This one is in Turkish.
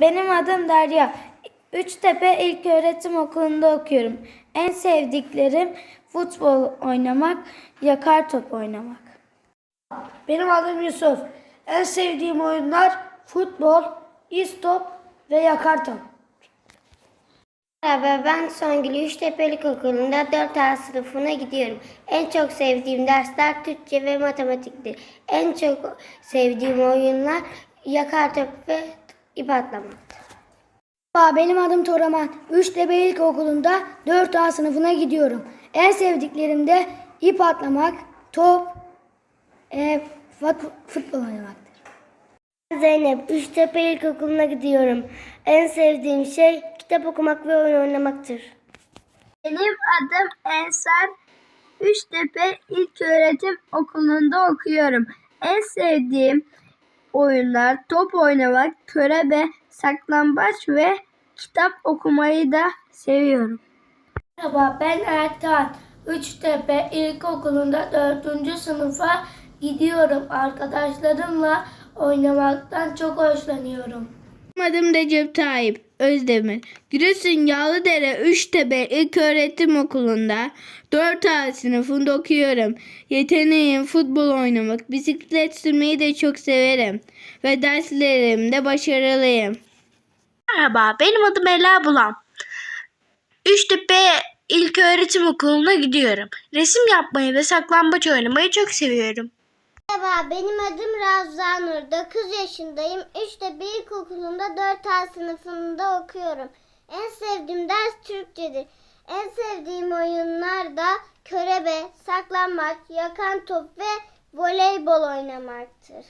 Benim adım Derya. Üçtepe İlköğretim Okulu'nda okuyorum. En sevdiklerim futbol oynamak, yakar top oynamak. Benim adım Yusuf. En sevdiğim oyunlar futbol, istop ve yakar top. Merhaba ben Songül Üçtepelik Okulu'nda 4 A sınıfına gidiyorum. En çok sevdiğim dersler Türkçe ve matematiktir. En çok sevdiğim oyunlar yakar top ve ip. Merhaba, Benim adım Toraman. Üçtepe İlkokulu'nda 4A sınıfına gidiyorum. En sevdiklerim de ip atlamak, top, e, fut- futbol oynamaktır. Zeynep Üçtepe İlkokulu'na gidiyorum. En sevdiğim şey kitap okumak ve oyun oynamaktır. Benim adım Ensar. Üçtepe İlköğretim Okulu'nda okuyorum. En sevdiğim oyunlar top oynamak, körebe, saklambaç ve kitap okumayı da seviyorum. Merhaba ben Ertan. Üçtepe İlkokulu'nda 4. sınıfa gidiyorum. Arkadaşlarımla oynamaktan çok hoşlanıyorum. Adım Recep Tayyip Özdemir. Giresun Yağlıdere Üçtepe İlköğretim Okulu'nda 4A sınıfında okuyorum. Yeteneğim futbol oynamak, bisiklet sürmeyi de çok severim. Ve derslerimde başarılıyım. Merhaba, benim adım Ela Bulan. Üçtepe İlköğretim Okulu'na gidiyorum. Resim yapmayı ve saklambaç oynamayı çok seviyorum. Merhaba benim adım Ravza Nur. 9 yaşındayım. Üçtepe İlkokulu'nda 4 A sınıfında okuyorum. En sevdiğim ders Türkçedir. En sevdiğim oyunlar da körebe, saklambaç, yakan top ve voleybol oynamaktır.